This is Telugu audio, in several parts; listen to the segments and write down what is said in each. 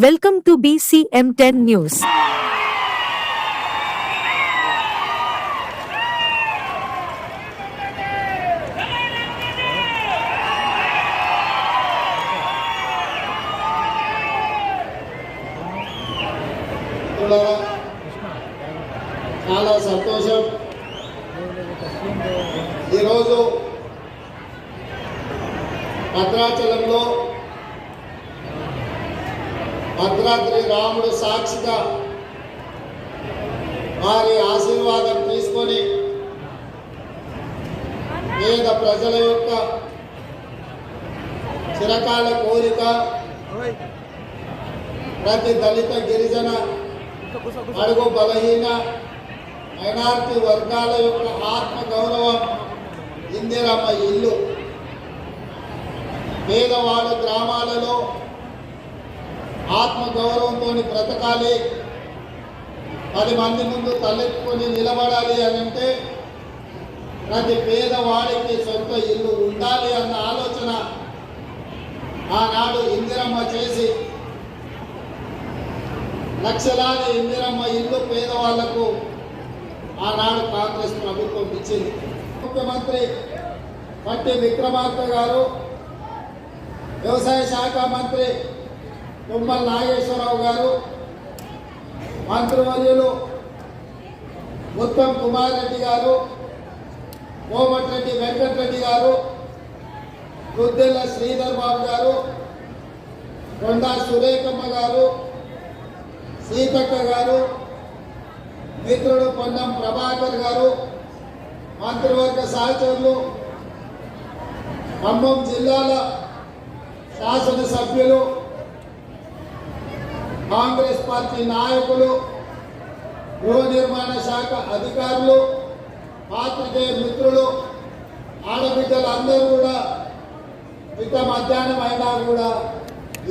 Welcome to BCM10 News. మిత్రులారా, చాలా సంతోషం ఈరోజు భద్రాచలంలో భద్రాద్రి రాముడు సాక్షిగా వారి ఆశీర్వాదం తీసుకొని పేద ప్రజల యొక్క చిరకాల కోరిక ప్రతి దళిత గిరిజన అడుగు బలహీన మైనార్టీ వర్గాల యొక్క ఆత్మ గౌరవం ఇందిరమ్మ ఇల్లు. పేదవాడు గ్రామాలలో ఆత్మ గౌరవంతో బ్రతకాలి. పది మంది ముందు తలెత్తుకొని నిలబడాలి అని అంటే ప్రతి పేదవాడికి సొంత ఇల్లు ఉండాలి అన్న ఆలోచన ఆనాడు ఇందిరమ్మ చేసి లక్షలాది ఇందిరమ్మ ఇల్లు పేదవాళ్ళకు ఆనాడు కాంగ్రెస్ ప్రభుత్వం ఇచ్చింది. ముఖ్యమంత్రి పట్టి విక్రమార్క గారు వ్యవసాయ శాఖ మంత్రి తుమ్మల నాగేశ్వరరావు గారు మంత్రివర్యులు ఉత్తమ్ కుమార్ రెడ్డి గారు కోమటిరెడ్డి వెంకటరెడ్డి గారు రుద్దెల్ల శ్రీధర్ బాబు గారు కొండా సురేఖమ్మ గారు సీతక్క గారు మిత్రుడు పొన్నం ప్రభాకర్ గారు మంత్రివర్గ సహచరులు ఖమ్మం జిల్లాల శాసనసభ్యులు కాంగ్రెస్ పార్టీ నాయకులు గృహ నిర్మాణ శాఖ అధికారులు పాత్రికేయ మిత్రులు ఆడబిడ్డలందరూ కూడా ఇక మధ్యాహ్నం అయినా కూడా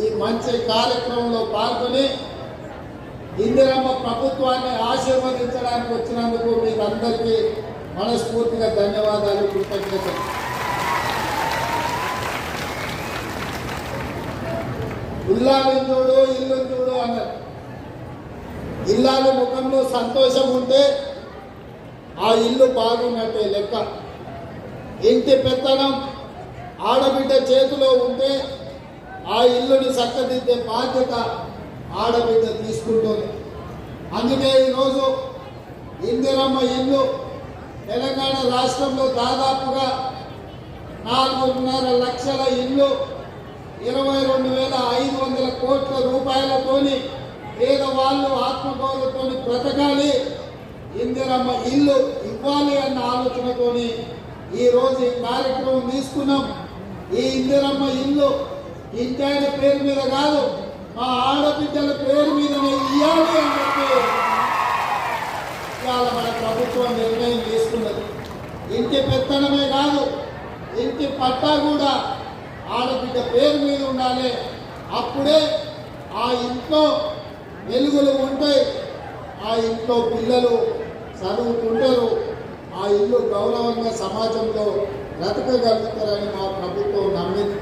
ఈ మంచి కార్యక్రమంలో పాల్గొని ఇందిరమ్మ ప్రభుత్వాన్ని ఆశీర్వదించడానికి వచ్చినందుకు మీకు అందరికీ మనస్ఫూర్తిగా ధన్యవాదాలు కృతజ్ఞతలు. ఇల్లాలు చూడు ఇల్లు చూడు అన్నారు. ఇల్లాలి ముఖంలో సంతోషం ఉంటే ఆ ఇల్లు బాగున్నట్టే లెక్క. ఇంటి పెత్తనం ఆడబిడ్డ చేతిలో ఉంటే ఆ ఇల్లుని చక్కదిద్దే బాధ్యత ఆడబిడ్డ తీసుకుంటుంది. అందుకే ఈరోజు ఇందిరమ్మ ఇల్లు తెలంగాణ రాష్ట్రంలో దాదాపుగా నాలుగున్నర లక్షల ఇల్లు ఇరవై రెండు వేల ఐదు వందల కోట్ల రూపాయలతోని పేదవాళ్ళు ఆత్మగౌరవంతో బ్రతకాలి. ఇందిరమ్మ ఇల్లు ఇవ్వాలి అన్న ఆలోచనతోని ఈరోజు ఈ కార్యక్రమం తీసుకున్నాం. ఈ ఇందిరమ్మ ఇల్లు ఇంటాయన పేరు మీద కాదు మా ఆడబిడ్డల పేరు మీదనే ఇవ్వాలి అని చెప్పి ఇవాళ మన ప్రభుత్వం నిర్ణయం తీసుకున్నది. ఇంటి పెత్తనమే కాదు ఇంటి పట్టా కూడా ఆడబిడ్డ పేరు మీద ఉండాలి. అప్పుడే ఆ ఇంట్లో వెలుగులు ఉంటాయి. ఆ ఇంట్లో పిల్లలు చదువుకుంటారు ఆ ఇల్లు గౌరవంగా సమాజంలో బ్రతకగలుగుతారని మా ప్రభుత్వం నమ్మింది.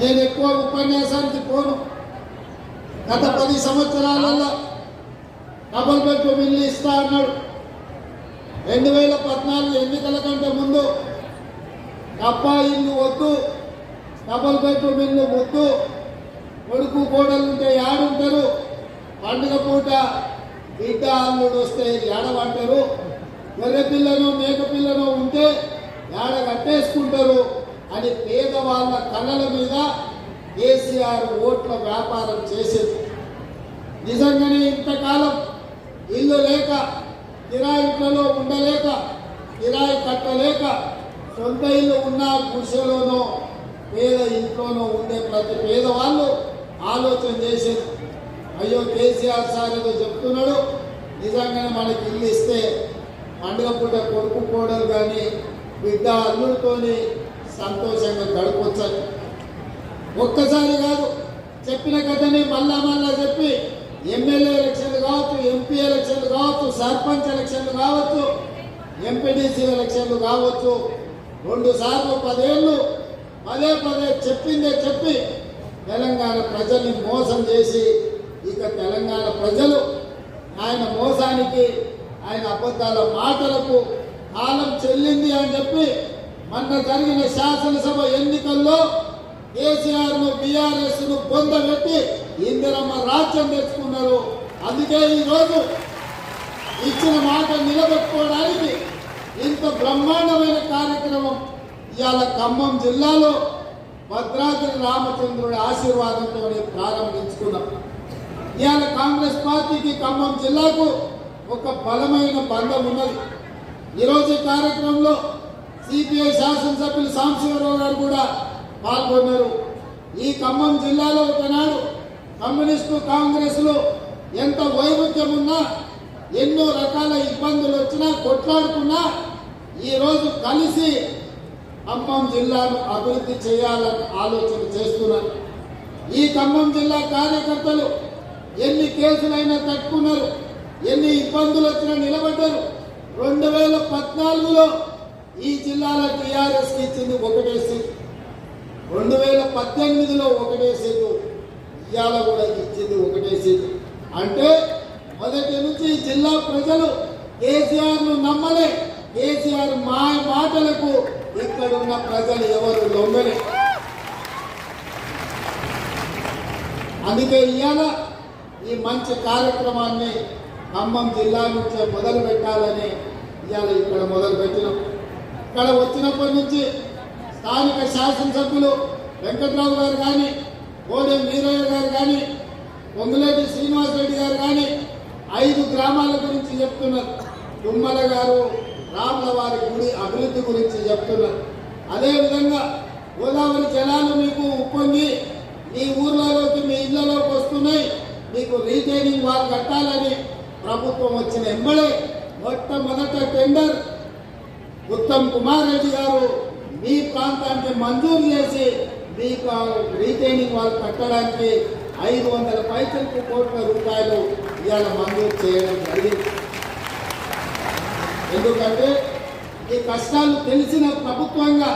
నేను ఎక్కువ ఉపన్యాసానికి పోను. గత పది సంవత్సరాలలో డబుల్ బెడ్రూమ్ ఇల్లు ఇస్తా అన్నాడు. రెండు వేల పద్నాలుగు ఎన్నికల కంటే ముందు డబ్బా ఇల్లు వద్దు. డబుల్ బెడ్రూమ్ ఇల్లు ముద్దు కొడుకు కోడలు ఉంటే ఏడుంటారు పండుగ పూట బిడ్డ అల్లుడు వస్తే ఏడవంటారు. గొర్రె పిల్లను మేక పిల్లను ఉంటే ఏడ కట్టేసుకుంటారు అని పేదవాళ్ళ కళ్ళల మీద కేసీఆర్ ఓట్ల వ్యాపారం చేసేది. నిజంగానే ఇంతకాలం ఇల్లు లేక కిరాయిట్లలో ఉండలేక కిరాయి కట్టలేక సొంత ఇల్లు ఉన్న గుడిసెలోనో పేద ఇంట్లోనూ ఉండే ప్రతి పేదవాళ్ళు ఆలోచన చేసేది. అయ్యో కేసీఆర్ సార్ ఏదో చెప్తున్నాడు. నిజంగానే మనకి ఇల్లు ఇస్తే పండుగ పూట కొడుకు కోడలు కానీ బిడ్డ అల్లుడితోని సంతోషంగా గడపొచ్చాయి ఒక్కసారి కాదు చెప్పిన కథని మళ్ళా మళ్ళా చెప్పి ఎమ్మెల్యే ఎలక్షన్లు కావచ్చు ఎంపీ ఎలక్షన్లు కావచ్చు సర్పంచ్ ఎలక్షన్లు కావచ్చు ఎంపీటీసీ ఎలక్షన్లు కావచ్చు రెండు సార్లు పదేళ్ళు పదే పదే చెప్పిందే చెప్పి తెలంగాణ ప్రజల్ని మోసం చేసి ఇక తెలంగాణ ప్రజలు ఆయన మోసానికి ఆయన అబద్ధాల మాటలకు కాలం చెల్లింది అని చెప్పి మొన్న జరిగిన శాసనసభ ఎన్నికల్లో కేసీఆర్ను బీఆర్ఎస్ను పొందబెట్టి ఇందిరమ్మ రాజ్యం తెచ్చుకున్నారు. అందుకే ఈరోజు ఇచ్చిన మాట నిలబెట్టుకోవడానికి ఇంత బ్రహ్మాండమైన కార్యక్రమం ఇవాళ ఖమ్మం జిల్లాలో భద్రాద్రి రామచంద్రుడి ఆశీర్వాదంతో ప్రారంభించుకున్నాం ఇవాళ కాంగ్రెస్ పార్టీకి ఖమ్మం జిల్లాకు ఒక బలమైన బంధం ఉన్నది. ఈరోజు కార్యక్రమంలో సిపిఐ శాసనసభ్యులు సాంబశివరావు గారు కూడా పాల్గొన్నారు. ఈ ఖమ్మం జిల్లాలో ఒకనాడు కమ్యూనిస్టు కాంగ్రెస్లో ఎంత వైరుధ్యం ఉన్నా ఎన్నో రకాల ఇబ్బందులు వచ్చినా కొట్లాడుకున్నా ఈరోజు కలిసి ఖమ్మం జిల్లాను అభివృద్ధి చేయాలని ఆలోచన చేస్తున్నారు. ఈ ఖమ్మం జిల్లా కార్యకర్తలు ఎన్ని కేసులైనా తట్టుకున్నారు ఎన్ని ఇబ్బందులు వచ్చినా నిలబడ్డారు. రెండు వేల పద్నాలుగులో ఈ జిల్లాలో టీఆర్ఎస్కి ఇచ్చింది ఒకటే సీట్. రెండు వేల పద్దెనిమిదిలో ఒకటే సీటు ఇవాళ కూడా ఇచ్చింది ఒకటే సీటు. అంటే మొదటి నుంచి జిల్లా ప్రజలు కేసీఆర్ను నమ్మలే కేసీఆర్ మా మాటలకు ఇక్కడున్న ప్రజలు ఎవరు లొంగలే. అందుకే ఇవాళ ఈ మంచి కార్యక్రమాన్ని ఖమ్మం జిల్లా నుంచే మొదలు పెట్టాలని ఇవాళ ఇక్కడ మొదలు పెట్టినాం. ఇక్కడ వచ్చినప్పటి నుంచి స్థానిక శాసనసభ్యులు వెంకట్రావు గారు కానీ కోడెం వీరయ్య గారు కానీ పొంగులేటి శ్రీనివాస్ రెడ్డి గారు కానీ ఐదు గ్రామాల గురించి చెప్తున్నారు. తుమ్మల గారు రాముల వారి గుడి అభివృద్ధి గురించి చెప్తున్నారు. అదేవిధంగా గోదావరి జలాలు మీకు ఉప్పొంగి మీ ఊర్లలోకి మీ ఇళ్ళలోకి వస్తున్నాయి. మీకు రీటైనింగ్ వాల్ కట్టాలని ప్రభుత్వం వచ్చిన ఎంబడే మొట్టమొదట టెండర్ ఉత్తమ్ కుమార్ రెడ్డి గారు మీ ప్రాంతానికి మంజూరు చేసి మీకు రీటైనింగ్ వాళ్ళు కట్టడానికి ఐదు వందల పైసలకు కోట్ల రూపాయలు ఇవాళ మంజూరు చేయడం జరిగింది. ఎందుకంటే ఈ కష్టాలు తెలిసిన ప్రభుత్వంగా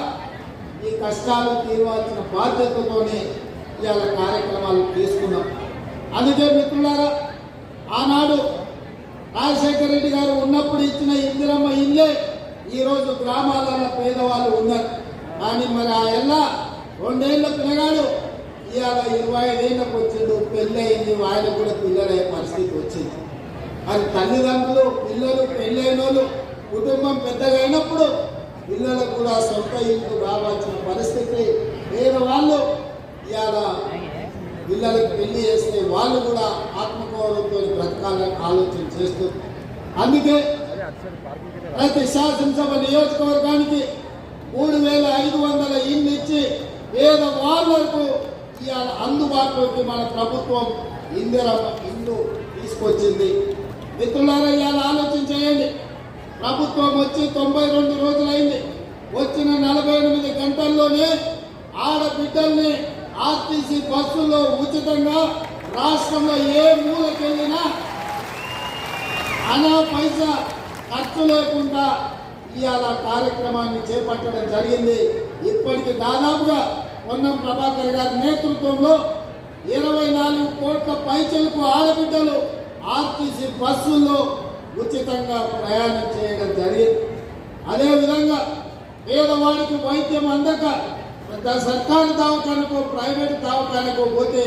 ఈ కష్టాలు తీరవాల్సిన బాధ్యతతోనే ఇవాళ కార్యక్రమాలు తీసుకున్నాం. అందుకే మిత్రులారా ఆనాడు రాజశేఖర రెడ్డి గారు ఉన్నప్పుడు ఇచ్చిన ఇందిరమ్మ ఇల్లే ఈరోజు గ్రామాలలో పేదవాళ్ళు ఉన్నారు. కానీ మరి ఆ ఎల్ల రెండేళ్ళ పిల్లగాడు ఇవాళ ఇరవై ఐదేళ్ళకు వచ్చిండు పెళ్ళయింది ఆయన కూడా పిల్లలయ్యే పరిస్థితి వచ్చింది. మరి తల్లిదండ్రులు పిల్లలు పెళ్ళైన వాళ్ళు కుటుంబం పెద్దగా అయినప్పుడు పిల్లలకు కూడా సొంత ఇల్లు రావాల్సిన పరిస్థితి పేదవాళ్ళు ఇవాళ పిల్లలకు పెళ్ళి చేస్తే వాళ్ళు కూడా ఆత్మగౌరవంతో బ్రతకాలని ఆలోచన చేస్తూ అందుకే ప్రతి శాసనసభ నియోజకవర్గానికి మూడు వేల ఐదు వందల ఇల్లు ఇచ్చి పేద వాళ్ళకు ఇవాళ అందుబాటులోకి మన ప్రభుత్వం ఇందిరమ్మ ఇల్లు తీసుకొచ్చింది. మిత్రులారా ఇవాళ ఆలోచన చేయండి. ప్రభుత్వం వచ్చి తొంభై రెండు రోజులైంది. వచ్చిన నలభై ఎనిమిది గంటల్లోనే ఆడబిడ్డల్ని ఆర్టీసీ బస్సుల్లో ఉచితంగా రాష్ట్రంలో ఏ మూలకెళ్ళినా అనా పైసా ఖర్చు లేకుండా ఇవాళ కార్యక్రమాన్ని చేపట్టడం జరిగింది. ఇప్పటికి దాదాపుగా పొన్నం ప్రభాకర్ గారి నేతృత్వంలో ఇరవై నాలుగు కోట్ల పైచలకు ఆడబిడ్డలు ఆర్టీసీ బస్సుల్లో ఉచితంగా ప్రయాణం చేయడం జరిగింది. అదేవిధంగా పేదవాడికి వైద్యం అందక పెద్ద సర్కారు దవాఖానకో ప్రైవేట్ దవాఖానకో పోతే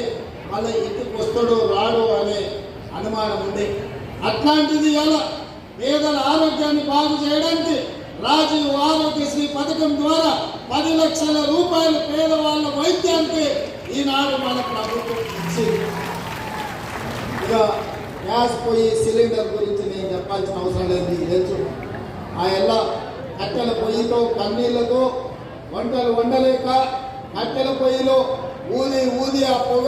వాళ్ళ ఇంటికి వస్తాడు రాడు అనే అనుమానం ఉంది. అట్లాంటిది ఎలా? పేదల ఆరోగ్యాన్ని బాగు చేయడానికి రాజీవ్ ఆరోగ్యశ్రీ పథకం ద్వారా పది లక్షల రూపాయలు పేదవాళ్ళ వైద్యానికి ఈనాడు మన ప్రభుత్వం ఇచ్చింది. ఇక గ్యాస్ పొయ్యి సిలిండర్ గురించి నేను చెప్పాల్సిన అవసరం లేదు తెలుసు ఆ ఎలా కట్టెల పొయ్యితో కన్నీళ్ళతో వంటలు వండలేక కట్టెల పొయ్యిలో ఊది ఊది ఆ పొగ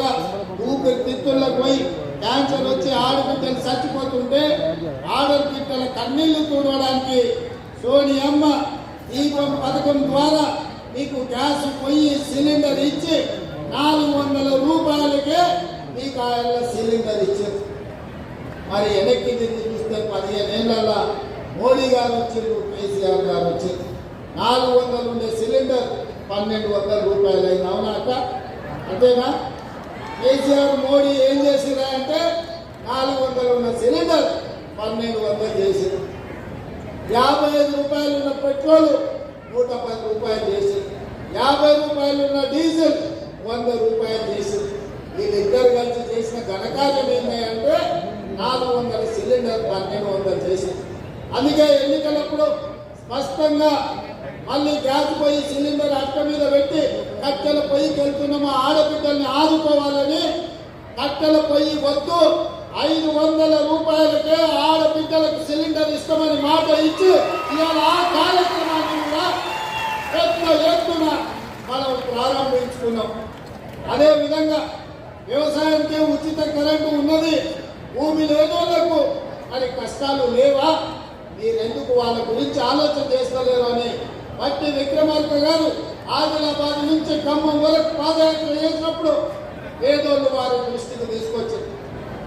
ఊపిరి తిత్తుల్లో పోయి క్యాన్సర్ వచ్చి ఆడబిడ్డలు చచ్చిపోతుంటే ఆడబిడ్డల కన్నీళ్ళు తూడవడానికి సోనియమ్మ దీపం పథకం ద్వారా మీకు గ్యాస్ పొయ్యి సిలిండర్ ఇచ్చి నాలుగు వందల రూపాయలకే మీకు ఆయన సిలిండర్ ఇచ్చారు మరి వెనక్కి తిరిగి చూస్తే పదిహేను ఏళ్ళ మోడీ గారు వచ్చిండ్రు కేసీఆర్ గారు వచ్చింది నాలుగు వందలు ఉండే సిలిండర్ పన్నెండు వందల రూపాయలు అయింది అవునా అంతేనా? కేసీఆర్ మోడీ ఏం చేసిరా అంటే నాలుగు వందలు ఉన్న సిలిండర్ పన్నెండు వందలు చేసింది యాభై ఐదు రూపాయలు ఉన్న పెట్రోల్ నూట పది రూపాయలు చేసి యాభై రూపాయలు ఉన్న డీజిల్ వంద రూపాయలు చేసింది వీళ్ళిద్దరు కలిసి చేసిన ఘనకార్యం ఏంటంటే నాలుగు వందల సిలిండర్ పన్నెండు వందలు చేసి అందుకే ఎన్నికలప్పుడు స్పష్టంగా మళ్ళీ గ్యాస్ పోయి సిలిండర్ అట్ట మీద పెట్టి కట్టెల పొయ్యి వెళ్తున్న మా ఆడబిడ్డల్ని ఆదుకోవాలని కట్టెల పొయ్యి వద్దు ఐదు వందల రూపాయలకే ఆడబిడ్డలకు సిలిండర్ ఇస్తామని మాట ఇచ్చి ఇవాళ ఆ కార్యక్రమాన్ని కూడా పెద్ద ఎత్తున మనం ప్రారంభించుకున్నాం. అదే విధంగా వ్యవసాయానికి ఉచిత కరెంటు ఉన్నది. భూమి లేనోళ్ళకు మరి కష్టాలు లేవా? మీరెందుకు వాళ్ళ గురించి ఆలోచన చేస్తలేరు అని మట్టి విక్రమార్క గారు ఆదిలాబాద్ నుంచి ఖమ్మం వరకు పాదయాత్ర చేసినప్పుడు పేదోళ్ళు వారి దృష్టికి తీసుకొచ్చింది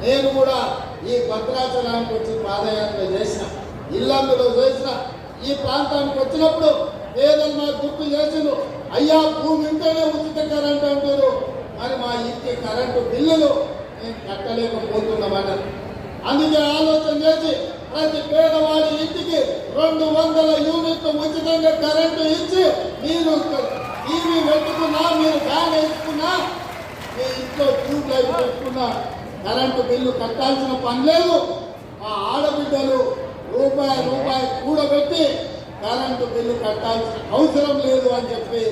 నేను కూడా ఈ భద్రాచలానికి వచ్చి పాదయాత్ర చేసిన ఇల్లందులో చేసిన ఈ ప్రాంతానికి వచ్చినప్పుడు పేదలు నాకు గుర్తు చేసిండు అయ్యా భూమి ఉంటేనే ఉచిత కరెంట్ అంటారు. మరి మా ఇంటి కరెంటు బిల్లులు కట్టలేకపోతున్నామన్నారు అందుకే ఆలోచన చేసి ప్రతి పేదవాడి ఇంటికి రెండు వందల యూనిట్లు ఉచితంగా కరెంటు ఇచ్చి మీరు టీవీ పెట్టుకున్నా మీరు ఫ్యాన్ వేసుకున్నా మీ ఇంట్లో ట్యూబ్ లైట్ పెట్టుకున్నా కరెంటు బిల్లు కట్టాల్సిన పని లేదు. మా ఆడబిడ్డలు రూపాయి రూపాయి కూడబెట్టి కరెంటు బిల్లు కట్టాల్సిన అవసరం లేదు అని చెప్పి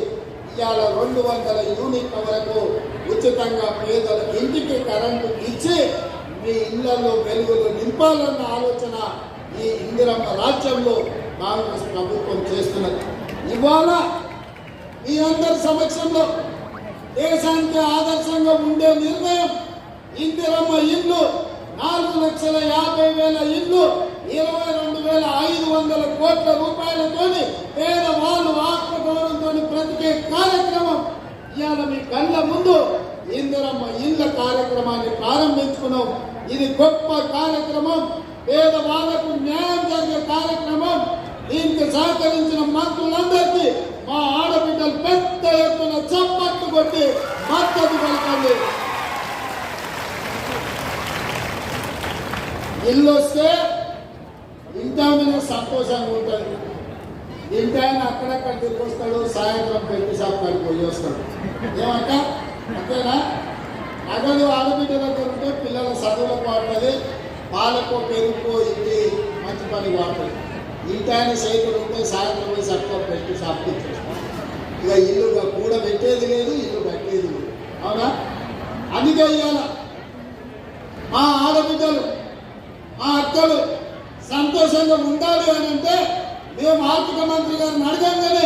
ఇవాళ రెండు వందల యూనిట్ల వరకు ఉచితంగా పేదలకు ఇంటికి కరెంటు ఇచ్చి మీ ఇళ్ళలో వెలుగులు నింపాలన్న ఆలోచన ఈ ఇందిరమ్మ రాజ్యంలో కాంగ్రెస్ ప్రభుత్వం చేస్తున్నది. ఇవాళ మీ అందరి సమక్షంలో దేశానికి ఆదర్శంగా ఉండే నిర్ణయం ఇందిరమ్మ ఇల్లు నాలుగు లక్షల యాభై వేల ఇల్లు ఇరవై రెండు వేల ఐదు వందల కోట్ల రూపాయలతోని పేదవాళ్ళు ఆత్మగౌరవంతో బ్రతికే ఇవాళ మీ కళ్ళ ముందు ఇందిరమ్మ ఇళ్ళ కార్యక్రమాన్ని ప్రారంభించుకున్నాం. ఇది గొప్ప కార్యక్రమం. పేదవాళ్ళకు న్యాయం జరిగే కార్యక్రమం. దీనికి సహకరించిన మంత్రులందరికీ మా ఆడబిడ్డలు పెద్ద ఎత్తున చప్పట్లు కొట్టి మద్దతు పలకండి. ఇల్లు వస్తే ఇంత మీద సంతోషంగా ఉంటుంది ఇంటాయన అక్కడక్కడ తిరిగి వస్తాడు సాయంత్రం పెట్టి షాప్ పోయి వస్తాడు ఏమంట అంతేనా? నగలు ఆడబిడ్డ దగ్గర ఉంటే పిల్లల చదువులకు వాడుతుంది పాలకు పెరుగుకో ఇంటి మంచి పని వాడుతుంది. ఇంటాయన సైకిల్ ఉంటే సాయంత్రం పోయి చక్కగా పెట్టి సాపించేస్తాం ఇక ఇల్లు కూడా పెట్టేది లేదు ఇల్లు కట్టేది లేదు. అవునా? అందుకే ఇవాళ మా ఆడబిడ్డలు మా అక్కలు సంతోషంగా ఉండాలి అని అంటే మేము ఆర్థిక మంత్రి గారిని అడగంగానే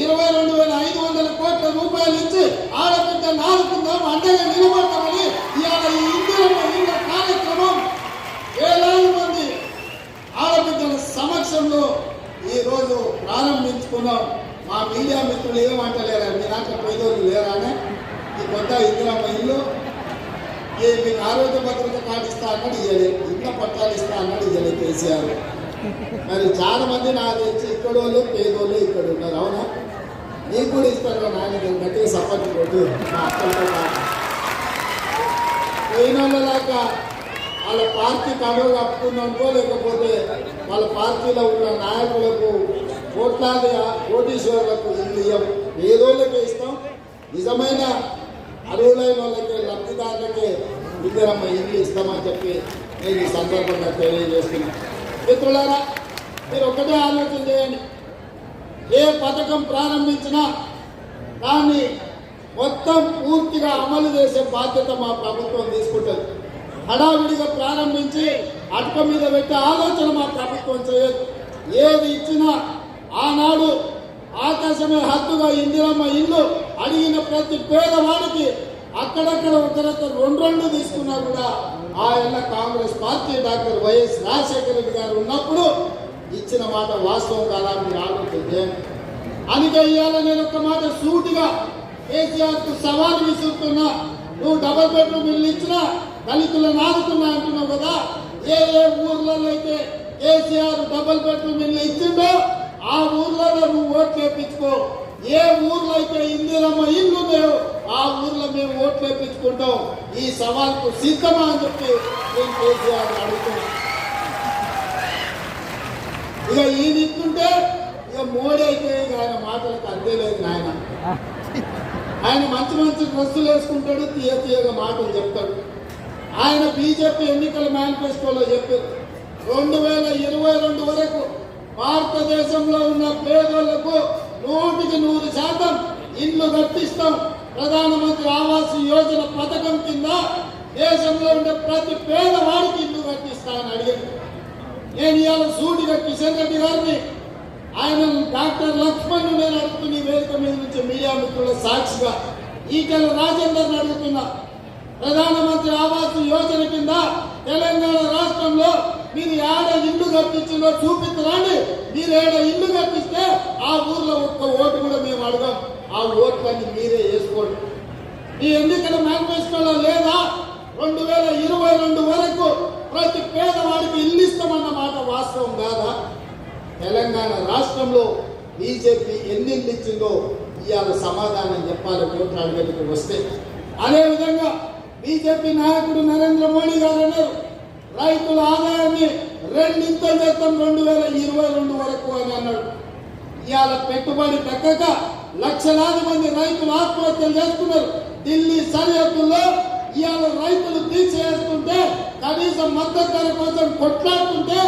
ఇరవై రెండు వేల ఐదు వందల కోట్ల రూపాయలు ఇచ్చి ఆడబిడ్డలు ఆడుకుందాం అండగా నిలబడతామని ఇవాళ ఈ ఇందిరమ్మ ఇళ్ళ కార్యక్రమం వేలాది మంది ఆడబిడ్డల సమక్షంలో ఈరోజు ప్రారంభించుకున్నాం. మా మీడియా మిత్రులు ఏమంటలేరా మీ దాంట్లో పేదోళ్ళు లేరానే? ఈ కొత్త ఇందిరమ్మ ఇల్లు ఏ మీకు ఆరోగ్య భద్రత కార్డు ఇస్తా అన్నాడు ఇయ్యలేదు ఇంట్లో పట్టాలు ఇస్తా అన్నాడు ఇయ్యలేదు కేసీఆర్. మరి చాలా మంది నా తెలిసి ఇక్కడ వాళ్ళు పేదోళ్ళు ఇక్కడ ఉన్నారు అవునా? నీకు కూడా ఇస్తాను నాయన గట్టిగా సపోర్ట్ కొట్టు మా అక్కలతో పోయిన వాళ్ళ పార్టీ కడుగు కప్పుకున్నానుకో లేకపోతే వాళ్ళ పార్టీలో ఉన్న నాయకులకు కోట్లాది కోటీశ్వరులకు ఇల్లు ఇవ్వం పేదోళ్ళకే ఇస్తాం. నిజమైన అరువులైన వాళ్ళకి లబ్ధిదారులకే ఇద్దరమ్మ ఇల్లు ఇస్తామని చెప్పి నేను ఈ సందర్భంగా తెలియజేస్తున్నాను మిత్రులారా మీరు ఒకటే ఆలోచన చేయండి. ఏ పథకం ప్రారంభించినా దాన్ని మొత్తం పూర్తిగా అమలు చేసే బాధ్యత మా ప్రభుత్వం తీసుకుంటుంది. హడావిడిగా ప్రారంభించి అటక మీద పెట్టే ఆలోచన మా ప్రభుత్వం చేయదు. ఏది ఇచ్చినా ఆనాడు ఆకాశమే హద్దుగా ఇందిరమ్మ ఇల్లు అడిగిన ప్రతి పేదవాడికి అక్కడక్కడ ఒకరొక రెండు రెండు తీసుకున్నా కూడా ఆయన Congress party doctor YS Rajasekhara Reddy garu ఉన్నప్పుడు ఇచ్చిన మాట వాస్తవం కాదా మీరు ఆలోచన అందుకే ఇవాళ నేను ఒక మాట సూటిగా కేసీఆర్కు సవాల్ విసురుతున్నా. నువ్వు డబల్ బెడ్రూమ్ ఇల్లు ఇచ్చినా దళితులను ఆదుతున్నా అంటున్నావు కదా. ఏ ఏ ఊర్లలో అయితే కేసీఆర్ డబల్ బెడ్రూమ్ ఇల్లు ఇచ్చిందో ఆ ఊర్లలో నువ్వు ఓట్లు చేపించుకో ఏ ఊర్లో అయితే ఇందిరమ్మ ఇల్లు లేవు ఆ ఊర్లో మేము ఓట్లు వేపించుకుంటాం. ఈ సవాల్కు సిద్ధమా? అని చెప్పి నేను కేసీఆర్ అడుగుతున్నాను ఇక ఈయన ఇస్తుంటే ఇక మోడీ అయితే ఆయన మాటలకు అంతే లేదు నాయన. ఆయన మంచి మంచి డ్రెస్సులు వేసుకుంటాడు తీయ తీయగా మాటలు చెప్తాడు. ఆయన బీజేపీ ఎన్నికల మేనిఫెస్టోలో చెప్పారు రెండు వేల ఇరవై రెండు వరకు భారతదేశంలో ఉన్న పేదోళ్ళకు నూటికి నూరు శాతం ఇల్లు కట్టిస్తాం. ప్రధానమంత్రి ఆవాస్ యోజన పథకం కింద దేశంలో ఉండే ప్రతి పేదవాడికి ఇల్లు కట్టిస్తామని అడిగారు నేను ఇవాళ సూటిగా కిషన్ రెడ్డి గారిని ఆయన డాక్టర్ లక్ష్మణ్ నేను అడుగుతున్న వేదిక మీద నుంచి మీడియా మిత్రుల సాక్షిగా ఈటెల రాజేందర్ అడుగుతున్నా ప్రధానమంత్రి ఆవాస్ యోజన కింద తెలంగాణ రాష్ట్రంలో మీరు ఏడ ఇల్లు కట్టించిందో చూపించరాని మీరు ఏడ ఇల్లు కట్టిస్తే ఆ ఊర్లో ఒక్క ఓటు కూడా మేము అడగం. ఆ ఓట్లన్నీ మీరే వేసుకోండి. ఈ ఎన్నికల మేనిఫెస్టోలో లేదా? రెండు వేల ఇరవై రెండు వరకు ప్రతి పేదవాడికి ఇల్లు ఇస్తామన్న మాట వాస్తవం కాదా? తెలంగాణ రాష్ట్రంలో బీజేపీ ఎన్ని ఇల్లు ఇచ్చిందో ఇవాళ సమాధానం చెప్పాలి ఓట్లు అడగడానికి వస్తే. అదేవిధంగా బీజేపీ నాయకుడు నరేంద్ర మోడీ గారు అన్నారు రైతుల ఆదాయాన్ని రెండింతలు చేస్తాం రెండు వేల ఇరవై రెండు వరకు అని అన్నాడు. ఇవాళ పెట్టుబడి తగ్గక లక్షలాది మంది రైతులు ఆత్మహత్యలు చేస్తున్నారు ఢిల్లీ సరిహద్దుల్లో ఇవాళ రైతులు తీసేస్తుంటే కనీసం మద్దతు ధర కోసం కొట్లాడుతుంటే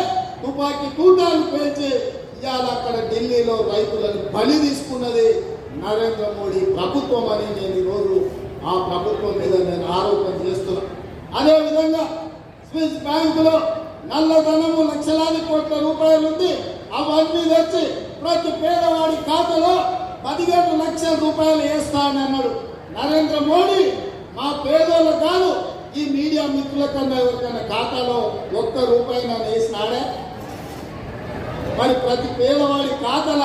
తుపాకీ తూటాలు పేల్చి ఇవాళ అక్కడ ఢిల్లీలో రైతులను బలి తీసుకున్నది నరేంద్ర మోడీ ప్రభుత్వం అని నేను ఈరోజు ఆ ప్రభుత్వం మీద నేను ఆరోపణ చేస్తున్నా. అదేవిధంగా స్విస్ బ్యాంకులో నల్లధనము లక్షలాది కోట్ల రూపాయలు ఉంది. అవన్నీ తెచ్చి ప్రతి పేదవాడి ఖాతాలో పదిహేను లక్షల రూపాయలు వేస్తానని అన్నాడు నరేంద్ర మోడీ. మా పేదోళ్ళ కాదు ఈ మీడియా మిత్రుల కన్నా ఎవరికైనా ఖాతాలో ఒక్క రూపాయి నన్ను వేసినాడే? మరి ప్రతి పేదవాడి ఖాతాల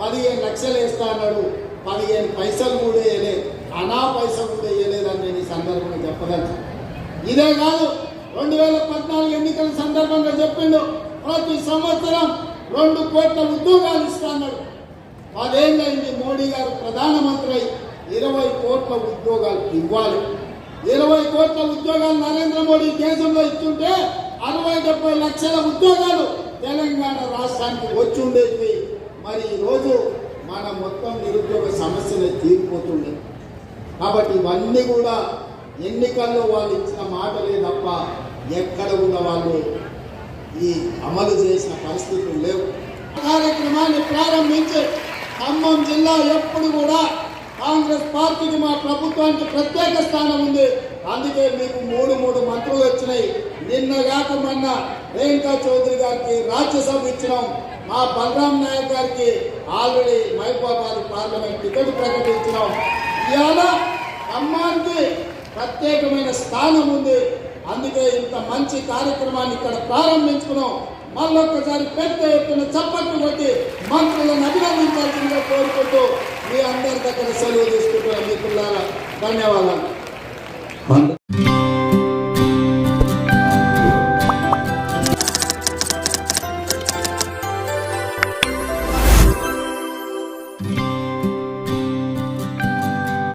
పదిహేను లక్షలు వేస్తా అన్నాడు. పదిహేను పైసలు కూడా వేయలేదు. అనా పైసలు కూడా వేయలేదని నేను ఈ సందర్భంగా చెప్పగలను. ఇదే కాదు రెండు వేల పద్నాలుగు ఎన్నికల సందర్భంగా చెప్పిండు ప్రతి సంవత్సరం రెండు కోట్ల ఉద్యోగాలు ఇస్తా అన్నాడు. పదేళ్ళైంది మోడీ గారు ప్రధానమంత్రి అయి ఇరవై కోట్ల ఉద్యోగాలు ఇవ్వాలి. ఇరవై కోట్ల ఉద్యోగాలు నరేంద్ర మోడీ దేశంలో ఇస్తుంటే అరవై డెబ్బై లక్షల ఉద్యోగాలు తెలంగాణ రాష్ట్రానికి వచ్చి ఉండేవి మరి ఈరోజు మన మొత్తం నిరుద్యోగ సమస్యలు తీరిపోతుంది కాబట్టి ఇవన్నీ కూడా ఎన్నికల్లో వాళ్ళు ఇచ్చిన మాటలే తప్ప ఎక్కడ కూడా వాళ్ళు ఈ అమలు చేసిన పరిస్థితులు లేవు. కార్యక్రమాన్ని ప్రారంభించి ఖమ్మం జిల్లా ఎప్పుడు కూడా కాంగ్రెస్ పార్టీకి మా ప్రభుత్వానికి ప్రత్యేక స్థానం ఉంది. అందుకే మీకు మూడు మూడు మంత్రులు వచ్చినాయి. నిన్న కాక మొన్న రేణుకా చౌదరి గారికి రాజ్యసభ ఇచ్చినాం. మా బలరాం నాయక్ గారికి ఆల్రెడీ మహబూబాబాద్ పార్లమెంట్ టికెట్ ప్రకటించినాం. ఇవాళ ఖమ్మానికి ప్రత్యేకమైన స్థానం ఉంది. అందుకే ఇంత మంచి కార్యక్రమాన్ని ఇక్కడ ప్రారంభించుకున్నాం. మళ్ళొక్కసారి పెద్ద ఎత్తున చప్పట్లు కొట్టి మంత్రులను అభినందించాల్సిందిగా కోరుకుంటూ మీ అందరి దగ్గర సెలవు తీసుకుంటున్న మిత్రులారా ధన్యవాదాలు.